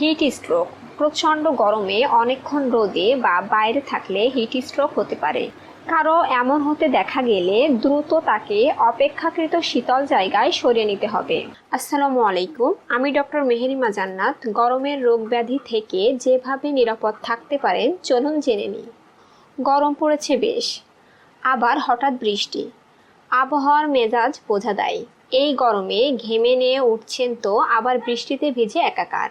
Heat stroke. প্রচণ্ড গরমে অনেকক্ষণ রোদে বা বাইরে থাকলে হিট স্ট্রোক হতে পারে। কারও এমন হতে দেখা গেলে দ্রুত তাকে অপেক্ষাকৃত শীতল জায়গায় সরিয়ে নিতে হবে। আসসালামু আলাইকুম, আমি ডক্টর মেহেরিমা জান্নাত। গরমের রোগ ব্যাধি থেকে যেভাবে নিরাপদ থাকতে পারেন, চলুন জেনে নিই। গরম পড়েছে বেশ। আবার হঠাৎ বৃষ্টি। আবহাওয়ার মেজাজ বোঝা দেয়। এই গরমে ঘেমে নিয়ে উঠছেন তো, আবার বৃষ্টিতে ভিজে একাকার।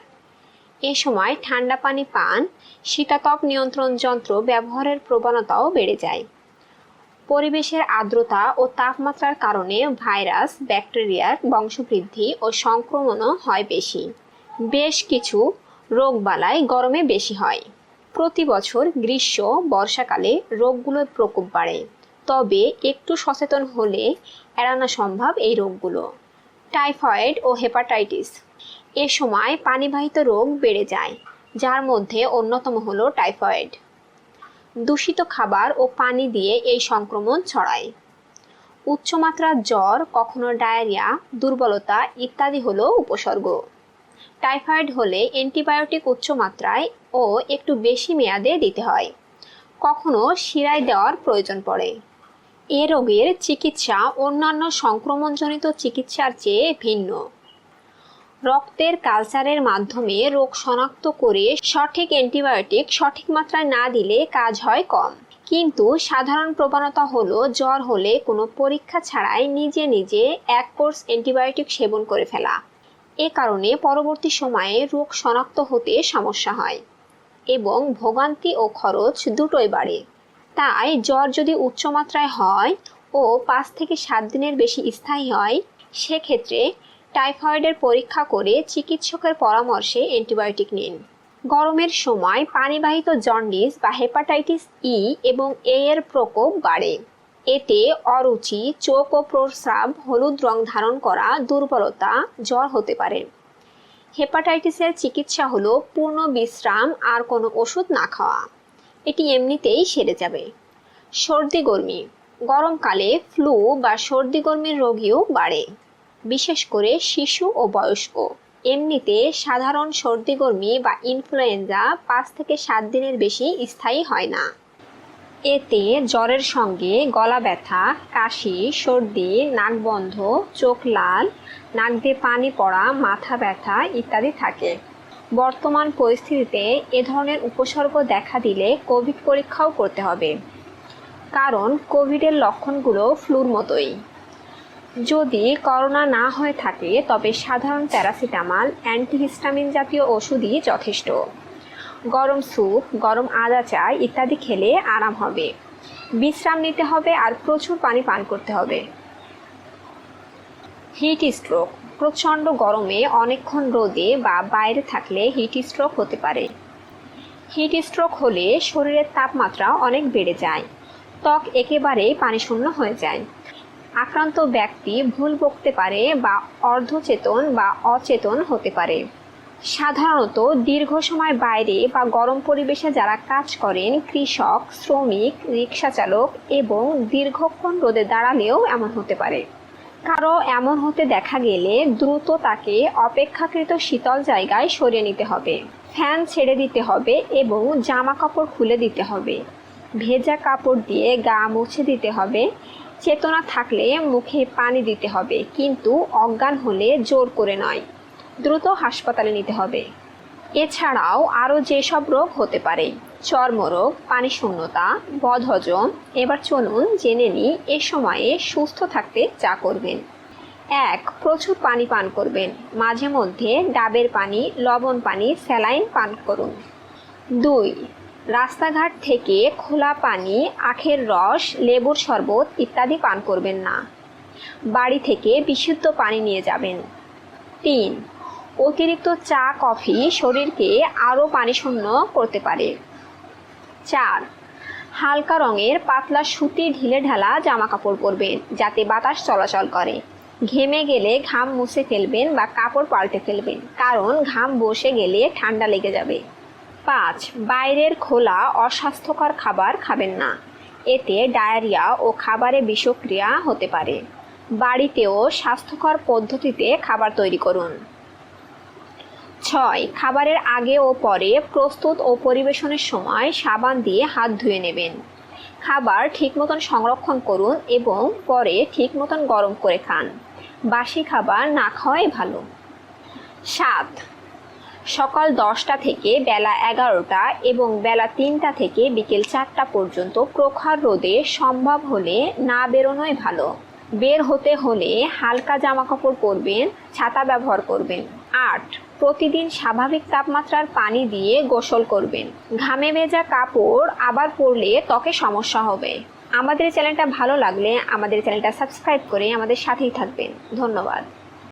এ সময় ঠান্ডা পানি পান, শীতাতপ নিয়ন্ত্রণ যন্ত্র ব্যবহারের প্রবণতাও বেড়ে যায়। পরিবেশের আর্দ্রতা ও তাপমাত্রার কারণে ভাইরাস ব্যাকটেরিয়ার বংশবৃদ্ধি ও সংক্রমণও হয় বেশি। বেশ কিছু রোগবালাই গরমে বেশি হয়। প্রতি বছর গ্রীষ্ম, বর্ষাকালে রোগগুলোর প্রকোপ বাড়ে। তবে একটু সচেতন হলে এড়ানো সম্ভব এই রোগগুলো। টাইফয়েড ও হেপাটাইটিস এ সময় পানিবাহিত রোগ বেড়ে যায়, যার মধ্যে অন্যতম হলো টাইফয়েড। দূষিত খাবার ও পানি দিয়ে এই সংক্রমণ ছড়ায়। উচ্চমাত্রার জ্বর, কখনো ডায়রিয়া, দুর্বলতা ইত্যাদি হলো উপসর্গ। টাইফয়েড হলে অ্যান্টিবায়োটিক উচ্চমাত্রায় ও একটু বেশি মেয়াদে দিতে হয়। কখনো শিরায় দেওয়ার প্রয়োজন পড়ে। এ রোগের চিকিৎসা অন্যান্য সংক্রমণজনিত চিকিৎসার চেয়ে ভিন্ন। রক্তের কালচারের মাধ্যমে রোগ শনাক্ত করে সঠিক অ্যান্টিবায়োটিক সঠিক মাত্রায় না দিলে কাজ হয় কম। কিন্তু সাধারণ প্রবণতা হলো জ্বর হলে কোনো পরীক্ষা ছাড়াই নিজে নিজে এক কোর্স অ্যান্টিবায়োটিক সেবন করে ফেলা। এ কারণে পরবর্তী সময়ে রোগ শনাক্ত হতে সমস্যা হয় এবং ভোগান্তি ও খরচ দুটোই বাড়ে। তাই জ্বর যদি উচ্চমাত্রায় হয় ও পাঁচ থেকে সাত দিনের বেশি স্থায়ী হয়, সেক্ষেত্রে টাইফয়েডের পরীক্ষা করে চিকিৎসকের পরামর্শে অ্যান্টিবায়োটিক নিন। গরমের সময় পানিবাহিত জন্ডিস বা হেপাটাইটিস ই এবং এ এর প্রকোপ বাড়ে। এতে অরুচি, চোখ ও প্রস্রাব, হলুদ রং ধারণ করা, দুর্বলতা, জ্বর হতে পারে। হেপাটাইটিসের চিকিৎসা হলো পূর্ণ বিশ্রাম আর কোনো ওষুধ না খাওয়া। এটি এমনিতেই সেরে যাবে। সর্দি গরমি। গরমকালে ফ্লু বা সর্দি গরমির রোগীও বাড়ে। বিশেষ করে শিশু ও বয়স্ক। এমনিতে সাধারণ সর্দি গরমি বা ইনফ্লুয়েঞ্জা পাঁচ থেকে সাত দিনের বেশি স্থায়ী হয় না। এতে জ্বরের সঙ্গে গলা ব্যথা, কাশি, সর্দি, নাক বন্ধ, চোখ লাল, নাক দিয়ে পানি পড়া, মাথা ব্যথা ইত্যাদি থাকে। বর্তমান পরিস্থিতিতে এ ধরনের উপসর্গ দেখা দিলে কোভিড পরীক্ষাও করতে হবে। কারণ কোভিডের লক্ষণগুলো ফ্লুর মতোই। যদি করোনা না হয়ে থাকে, তবে সাধারণ প্যারাসিটামল, অ্যান্টিহিস্টামিন জাতীয় ওষুধই যথেষ্ট। গরম স্যুপ, গরম আদা চা ইত্যাদি খেলে আরাম হবে। বিশ্রাম নিতে হবে আর প্রচুর পানি পান করতে হবে। হিট স্ট্রোক, প্রচণ্ড গরমে অনেকক্ষণ রোদে বা বাইরে থাকলে হিট স্ট্রোক হতে পারে। হিট স্ট্রোক হলে শরীরের তাপমাত্রা অনেক বেড়ে যায়। ত্বক একেবারেই পানিশূন্য হয়ে যায়। আক্রান্ত ব্যক্তি ভুল বকতে পারে বা অর্ধচেতন বা অচেতন হতে পারে। সাধারণত দীর্ঘ সময় বাইরে বা গরম পরিবেশে যারা কাজ করেন, কৃষক, শ্রমিক রিক্সা চালক এবং দীর্ঘক্ষণ রোদে দাঁড়ালেও এমন হতে পারে। কারও এমন হতে দেখা গেলে দ্রুত তাকে অপেক্ষাকৃত শীতল জায়গায় সরিয়ে নিতে হবে। ফ্যান ছেড়ে দিতে হবে এবং জামা কাপড় খুলে দিতে হবে। ভেজা কাপড় দিয়ে গা মুছে দিতে হবে চেতনা থাকলে মুখে পানি দিতে হবে, কিন্তু অজ্ঞান হলে জোর করে নয়। দ্রুত হাসপাতালে নিতে হবে। এছাড়াও আরও যেসব রোগ হতে পারে, চর্মরোগ পানি শূন্যতা বদহজম, এবার চলুন জেনে নিই এ সময়ে সুস্থ থাকতে চা করবেন। এক, প্রচুর পানি পান করবেন। মাঝে মধ্যে ডাবের পানি, লবণ পানি, স্যালাইন পান করুন। দুই রাস্তাঘাট থেকে খোলা পানি, আখের রস, লেবুর শরবত ইত্যাদি পান করবেন না। বাড়ি থেকে বিশুদ্ধ পানি নিয়ে যাবেন। তিন, অতিরিক্ত চা, কফি শরীরকে আরও পানিশূন্য করতে পারে। চার, হালকা রঙের পাতলা সুতি ঢিলে ঢালা জামা কাপড় পরবেন, যাতে বাতাস চলাচল করে। ঘেমে গেলে ঘাম মুছে ফেলবেন বা কাপড় পাল্টে ফেলবেন, কারণ ঘাম বসে গেলে ঠান্ডা লেগে যাবে। পাঁচ, বাইরের খোলা, অস্বাস্থ্যকর খাবার খাবেন না। এতে ডায়রিয়া ও খাবারে বিষক্রিয়া হতে পারে। বাড়িতেও স্বাস্থ্যকর পদ্ধতিতে খাবার তৈরি করুন। ছয়, খাবারের আগে ও পরে প্রস্তুত ও পরিবেশনের সময় সাবান দিয়ে হাত ধুয়ে নেবেন। খাবার ঠিক মতন সংরক্ষণ করুন এবং পরে ঠিক মতন গরম করে খান। বাসি খাবার না খাওয়াই ভালো। সাত সকাল দশটা থেকে বেলা এগারোটা এবং বেলা তিনটা থেকে বিকেল চারটা পর্যন্ত প্রখর রোদে সম্ভব হলে না বেরোনোই ভালো। বের হতে হলে হালকা জামা কাপড় পরবেন, ছাতা ব্যবহার করবেন। আট, প্রতিদিন স্বাভাবিক তাপমাত্রার পানি দিয়ে গোসল করবেন। ঘামে ভেজা কাপড় আবার পরলে ত্বকে সমস্যা হবে। আমাদের চ্যানেলটা ভালো লাগলে আমাদের চ্যানেলটা সাবস্ক্রাইব করে আমাদের সাথেই থাকবেন। ধন্যবাদ।